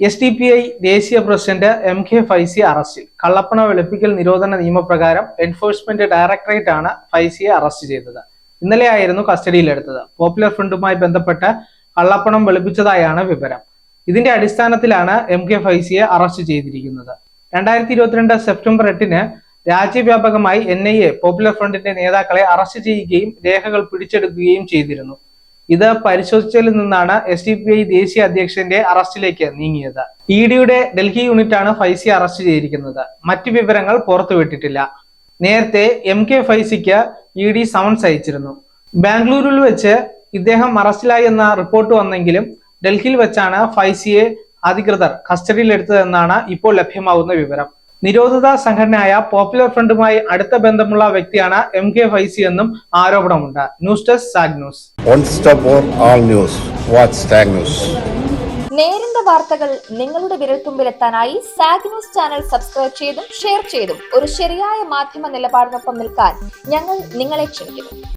S D P I ദേശീയ president M K Faizy അറസ്റ്റിൽ കള്ളപ്പണ വെളുപ്പിക്കൽ നിരോധന നിയമപ്രകാരം എൻഫോഴ്സ്മെന്റ് ഡയറക്ടറേറ്റ് ആണ് ഫൈസിയെ അറസ്റ്റ് ചെയ്തത്. ഇന്നലെയായിരുന്നു കസ്റ്റഡിയിലെടുത്തത്. പോപ്പുലർ ഫ്രണ്ടുമായി ബന്ധപ്പെട്ട് കള്ളപ്പണം വെളുപ്പിച്ചതായാണ് വിവരം. ഇതിന്റെ അടിസ്ഥാനത്തിലാണ് എം കെ ഫൈസിയെ അറസ്റ്റ് ചെയ്തിരിക്കുന്നത്. രണ്ടായിരത്തി ഇരുപത്തിരണ്ട് സെപ്റ്റംബർ എട്ടിന് രാജ്യവ്യാപകമായി എൻ ഐ എ പോപ്പുലർ ഫ്രണ്ടിന്റെ നേതാക്കളെ അറസ്റ്റ് ചെയ്യുകയും രേഖകൾ പിടിച്ചെടുക്കുകയും ചെയ്തിരുന്നു. ഇത് പരിശോധിച്ചതിൽ നിന്നാണ് എസ് ഡി പി ഐ ദേശീയ അധ്യക്ഷന്റെ അറസ്റ്റിലേക്ക് നീങ്ങിയത്. ഇ ഡിയുടെ ഡൽഹി യൂണിറ്റാണ് ഫൈസി അറസ്റ്റ് ചെയ്തിരിക്കുന്നത്. മറ്റു വിവരങ്ങൾ പുറത്തുവിട്ടിട്ടില്ല. നേരത്തെ എം കെ ഫൈസിക്ക് ഇ ഡി സമൻസ് അയച്ചിരുന്നു. ബാംഗ്ലൂരിൽ വെച്ച് ഇദ്ദേഹം അറസ്റ്റിലായി എന്ന റിപ്പോർട്ട് വന്നെങ്കിലും ഡൽഹിയിൽ വെച്ചാണ് ഫൈസിയെ അധികൃതർ കസ്റ്റഡിയിലെടുത്തതെന്നാണ് ഇപ്പോൾ ലഭ്യമാകുന്ന വിവരം. നിരോധിത സംഘടനയായ പോപ്പുലർ ഫ്രണ്ടുമായി അടുത്ത ബന്ധമുള്ള വ്യക്തിയാണ് എം കെ ഫൈസി എന്നും ആരോപണമുണ്ട്. ന്യൂസ് ഡെസ്ക് സാഗ് ന്യൂസ് നേരിന്റെ വാർത്തകൾ നിങ്ങളുടെ വിരൽത്തുമ്പിലെത്താനായി സാഗ് ന്യൂസ് ചാനൽ സബ്സ്ക്രൈബ് ചെയ്തും ഷെയർ ചെയ്തും ഒരു ശരിയായ മാധ്യമ നിലപാടിനൊപ്പം നിൽക്കാൻ ഞങ്ങൾ നിങ്ങളെ ക്ഷണിക്കുന്നു.